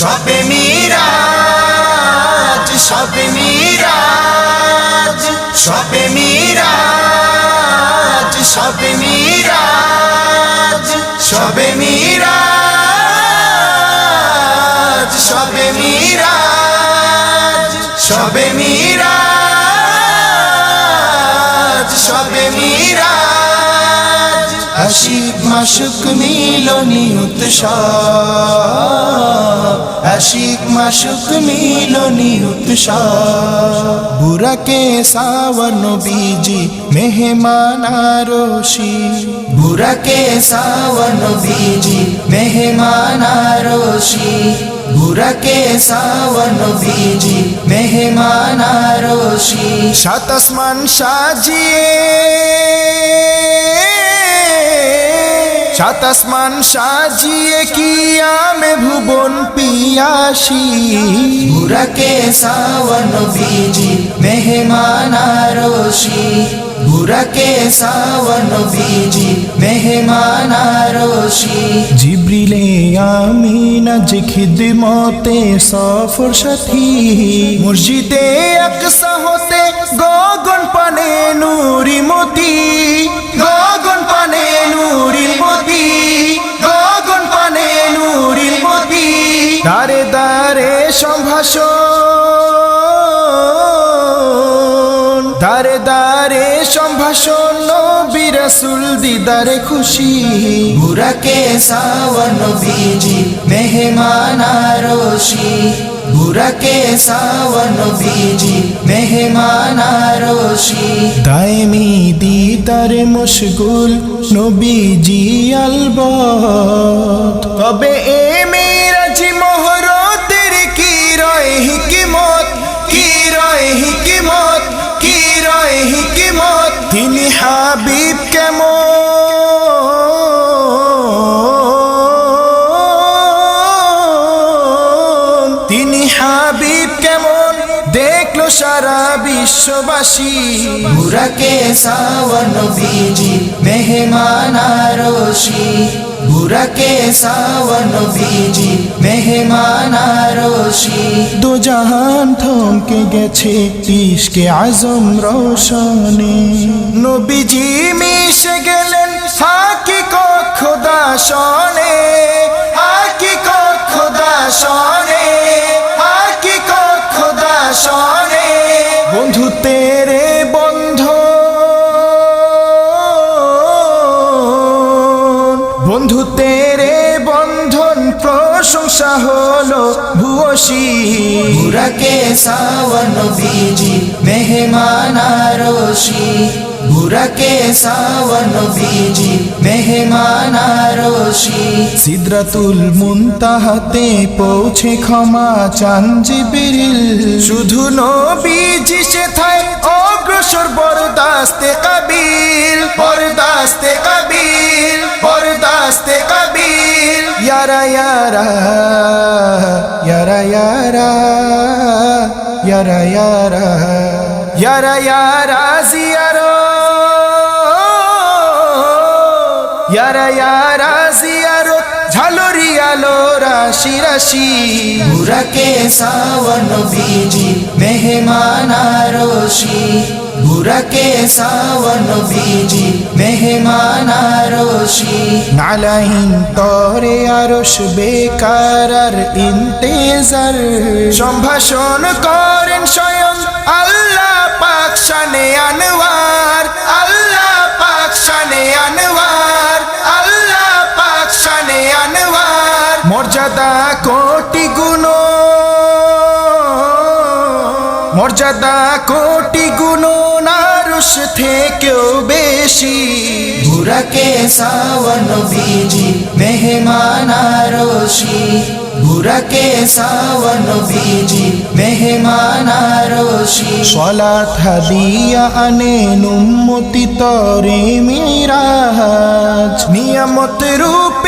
সবে মিরাজ সবে মিরাজ সবে মিরাজ সবে মিরাজ সবে মিরাজ। আশিক মাসুক মিলনি উৎসাহ আশিক মাসুক মিলনি উৎসাহ বুরাকে সাওয়ার নবীজি মেহমান আরশি। বুরাকে সাওয়ার নবীজি মেহমান আরশি। বুরাকে সাওয়ার নবীজি মেহমান আরশি। সাত সাজিয়ে সাত আসমান সাজিয়ে কি আমে ভুবন পিয়াসি। বুরাকে সাওয়ান বিজি মেহমান আরোশি। বুরাকে সাওয়ান বিজি মেহমান আরোশি। জিব্রিলে আমিনা যে খিদমতে সফর সাথী। মুর্শিদে আকসা হতে সম্ভাষণ। দারে দারে সম্ভাষণ রসুল দিদারে খুশি। বুরাকে সাওয়ার নবীজি, মেহমান আরোশি বুরাকে সাওয়ার নবীজি, মেহমান আরোশি দায়মি দিদারে মশগুল নবীজি আলব তবে এমি রয় হিকিমত কি রয় হিকিমত তিনি হাবিব কেমন? দেখল সারা বিশ্ববাসী। বুরাকে সাওয়ান বীজি মেহমান রোশি বুরাকে সাওয়ান বীজি মেহমান রোশি দু জাহান থমকে গেছে ইশকে আজম রোশনে। নবীজি মিশে গেলেন ফাঁকি কক্ষ দাসনে। روشی برکے ساون বীজি مہمان روشی برکے ساون بیجی মেহমান আরশি সিদ্রাতুল মুনতাহাতে পৌঁছে ক্ষমা চান জিবরিল শুধু সে থাই অগ্রসর বরদাস্তে কবির বরদাস্তে কবির বরদাস্তে কবির ইয়ারা ইয়ারা। यारा यारा यारा यारा यारा, सियारो। यारा यारा, सियारो ঝালরিয়ালো রাশি রাশি বুরাকে সাওয়ান বিজি মেহমান আরশি বুরাকে সাওয়ান বিজি মেহমান আরশি নালাহীন তরে আরশ বেকার আর ইন্তেজার সম্ভাষণ করেন স্বয়ং আল্লাহ পাক শানে আনওয়ার আল্লাহ পাক শানে আনওয়ার আল্লাহ পাক শানে আনওয়ার মর্যাদা কোটি গুণ। মর্যাদা কোটি আরশ থেকেও বেশি। বুরাকে সাবন বিজি, মেহমান রোশি। বুরাকে সাবন বিজি, মেহমান রোশি। সলাত হাদিয়া আনে নুম্মতি তরে মিরাজ নিয়ামত রূপ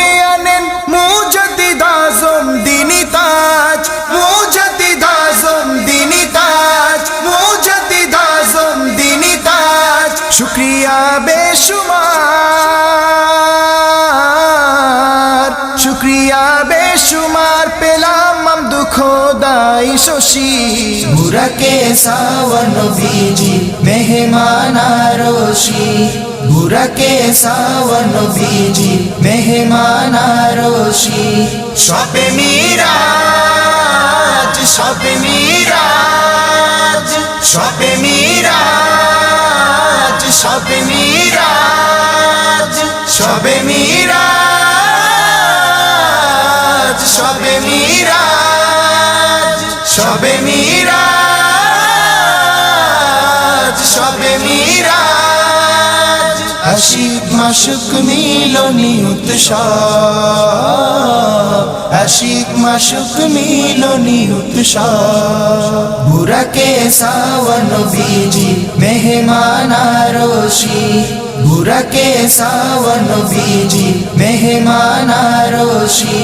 দিয়া বেশুমার পেলাম মামদু খোদাই শশী। বুরাকে সাওয়া নবীজি, মেহমান আরশি। বুরাকে সাওয়া নবীজি, মেহমান আরশি। সবে মিরাজ সবে মিরাজ সবে মিরাজ সবে মিরাজ সবে মিরাজ। সবে মিরাজ সবে মিরাজ। আশিক, মাসুক মিলনি উৎসব। আশিক, মাসুক মিলনি উৎসব। বুরাকে সাওয়ান বীজি মেহমানারোশি বুরাকে সাওয়ান বীজি মেহমানারোশি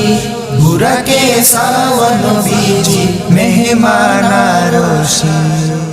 বুরাকে সাওয়া নবীজি মেহমান আরশি